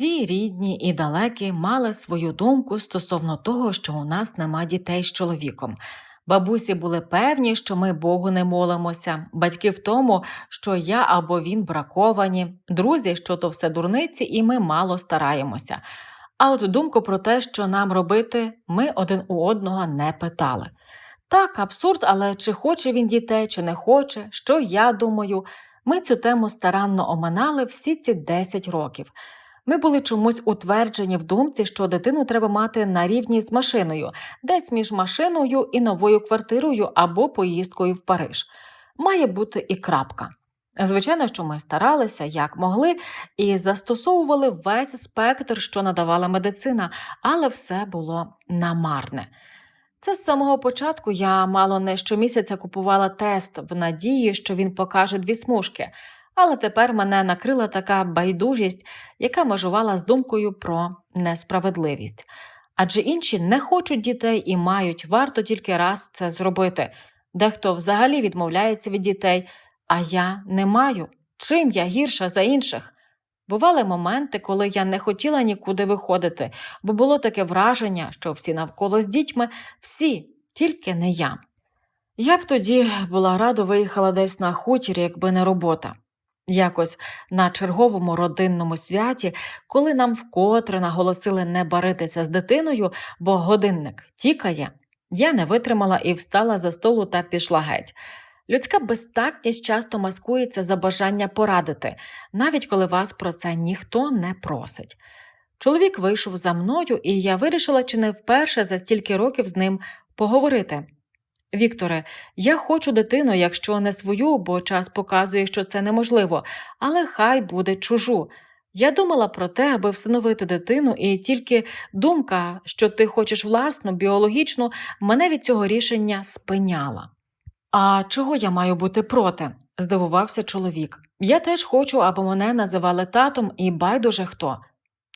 Всі рідні і далекі мали свою думку стосовно того, що у нас нема дітей з чоловіком. Бабусі були певні, що ми Богу не молимося, батьки в тому, що я або він браковані, друзі, що то все дурниці, і ми мало стараємося. А от думку про те, що нам робити, ми один у одного не питали. Так, абсурд, але чи хоче він дітей, чи не хоче, що я думаю, ми цю тему старанно оминали всі ці 10 років. Ми були чомусь утверджені в думці, що дитину треба мати на рівні з машиною, десь між машиною і новою квартирою або поїздкою в Париж. Має бути і крапка. Звичайно, що ми старалися як могли і застосовували весь спектр, що надавала медицина, але все було намарне. Це з самого початку я мало не щомісяця купувала тест в надії, що він покаже дві смужки, але тепер мене накрила така байдужість, яка межувала з думкою про несправедливість. Адже інші не хочуть дітей і мають варто тільки раз це зробити. Дехто взагалі відмовляється від дітей, а я не маю. Чим я гірша за інших? Бували моменти, коли я не хотіла нікуди виходити, бо було таке враження, що всі навколо з дітьми, всі, тільки не я. Я б тоді була рада виїхала десь на хутір, якби не робота. Якось на черговому родинному святі, коли нам вкотре наголосили не баритися з дитиною, бо годинник тікає, я не витримала і встала за столу та пішла геть. Людська безтактність часто маскується за бажання порадити, навіть коли вас про це ніхто не просить. Чоловік вийшов за мною, і я вирішила чи не вперше за стільки років з ним поговорити. Вікторе, я хочу дитину, якщо не свою, бо час показує, що це неможливо, але хай буде чужу. Я думала про те, аби всиновити дитину, і тільки думка, що ти хочеш власну, біологічну, мене від цього рішення спиняла. А чого я маю бути проти? здивувався чоловік. Я теж хочу, аби мене називали татом і байдуже хто.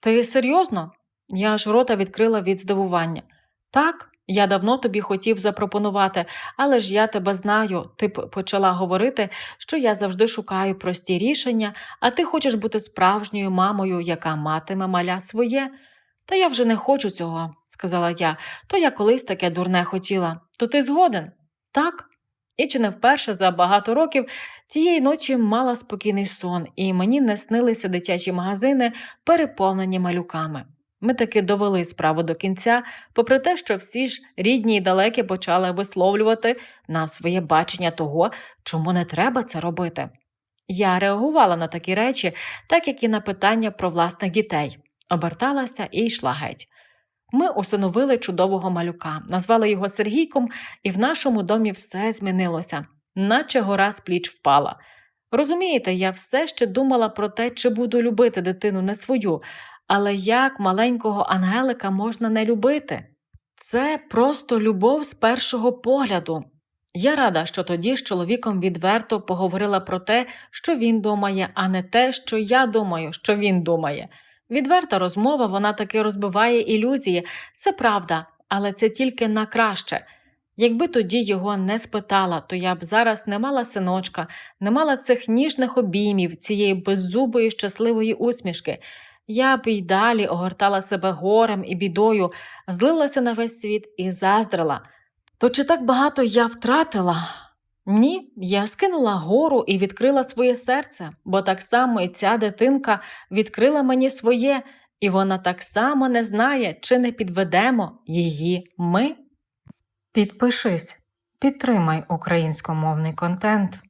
Ти серйозно? Я аж рота відкрила від здивування. Так, я давно тобі хотів запропонувати, але ж я тебе знаю, ти б почала говорити, що я завжди шукаю прості рішення, а ти хочеш бути справжньою мамою, яка матиме маля своє. Та я вже не хочу цього, сказала я, то я колись таке дурне хотіла. То ти згоден? Так. І чи не вперше за багато років тієї ночі мала спокійний сон, і мені не снилися дитячі магазини, переповнені малюками. Ми таки довели справу до кінця, попри те, що всі ж рідні й далекі почали висловлювати нам своє бачення того, чому не треба це робити. Я реагувала на такі речі, так як і на питання про власних дітей, оберталася і йшла геть. Ми усиновили чудового малюка, назвали його Сергійком, і в нашому домі все змінилося, наче гора з пліч впала. Розумієте, я все ще думала про те, чи буду любити дитину не свою, але як маленького Ангелика можна не любити? Це просто любов з першого погляду. Я рада, що тоді з чоловіком відверто поговорила про те, що він думає, а не те, що я думаю, що він думає. Відверта розмова вона таки розбиває ілюзії, це правда, але це тільки на краще. Якби тоді його не спитала, то я б зараз не мала синочка, не мала цих ніжних обіймів, цієї беззубої щасливої усмішки. Я б й далі огортала себе горем і бідою, злилася на весь світ і заздрила. То чи так багато я втратила? Ні, я скинула гору і відкрила своє серце, бо так само і ця дитинка відкрила мені своє, і вона так само не знає, чи не підведемо її ми. Підпишись, підтримай українськомовний контент.